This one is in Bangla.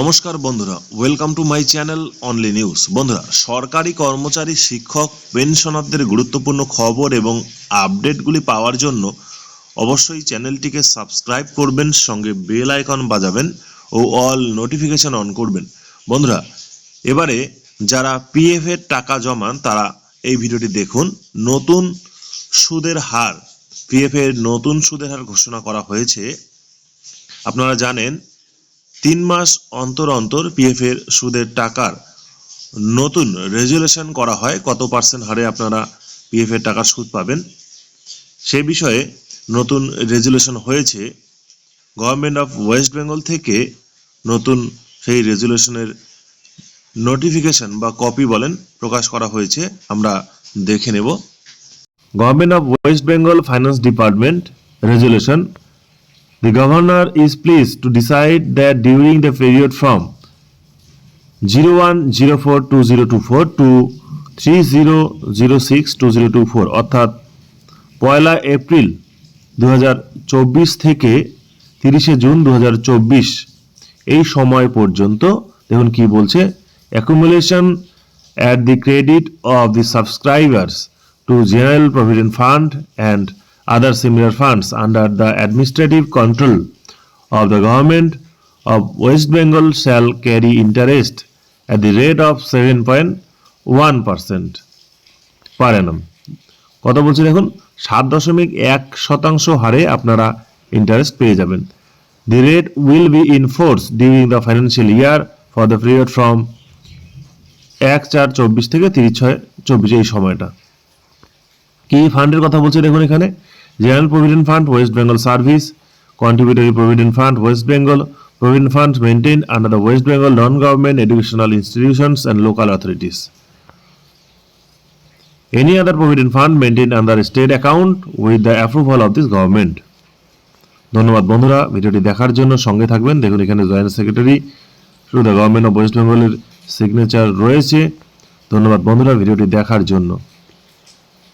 নমস্কার বন্ধুরা welcome to my channel only news বন্ধুরা, সরকারি কর্মচারী, শিক্ষক পেনশনারদের গুরুত্বপূর্ণ খবর এবং আপডেটগুলি পাওয়ার জন্য অবশ্যই চ্যানেলটিকে সাবস্ক্রাইব করবেন, সঙ্গে বেল আইকন বাজাবেন ও অল নোটিফিকেশন অন করবেন। বন্ধুরা, এবারে যারা পিএফ এর টাকা জমান, তারা এই ভিডিওটি দেখুন। নতুন সুদের হার পিএফ এর নতুন সুদের হার ঘোষণা করা হয়েছে। আপনারা জানেন তিন মাস অন্তর অন্তর পিএফ এর সুদের টাকার নতুন রেজুলেশন করা হয়, কত পার্সেন্ট হারে আপনারা পিএফ এর টাকার সুদ পাবেন। সে বিষয়ে নতুন রেজুলেশন হয়েছে। গভর্নমেন্ট অফ ওয়েস্ট বেঙ্গল থেকে নতুন সেই রেজুলেশনের নোটিফিকেশন বা কপি বলেন, প্রকাশ করা হয়েছে। আমরা দেখে নেব। Government of West Bengal finance department resolution The governor is pleased to decide that during the period from 01042024 to 30062024 অর্থাৎ পয়লা এপ্রিল দু হাজার চব্বিশ থেকে তিরিশে জুন দু হাজার চব্বিশ, এই সময় পর্যন্ত, দেখুন কি বলছে accumulation at the credit of the subscribers to general provident fund and other similar funds under the administrative control of the government of West Bengal shall carry interest at the rate of 7.1% per annum কত বলছে দেখুন, সাত দশমিক এক শতাংশ হারে আপনারা ইন্টারেস্ট পেয়ে যাবেন। The rate will be in force during the financial year for the period from এক চার চব্বিশ থেকে তিরিশ ছয় চব্বিশ এই সময়টা। কি ফান্ডের কথা বলছে দেখুন এখানে? General provident fund West Bengal service contributory provident fund West Bengal provident fund maintain under the West Bengal non government educational institutions and local authorities any other provident fund maintained under state account with the approval of this government. ধন্যবাদ বন্ধুরা, ভিডিওটি দেখার জন্য সঙ্গে থাকবেন। দেখুন, এখানে joint secretary to the government of West বেঙ্গলের সিগনেচার রয়েছে। ধন্যবাদ বন্ধুরা, ভিডিওটি দেখার জন্য।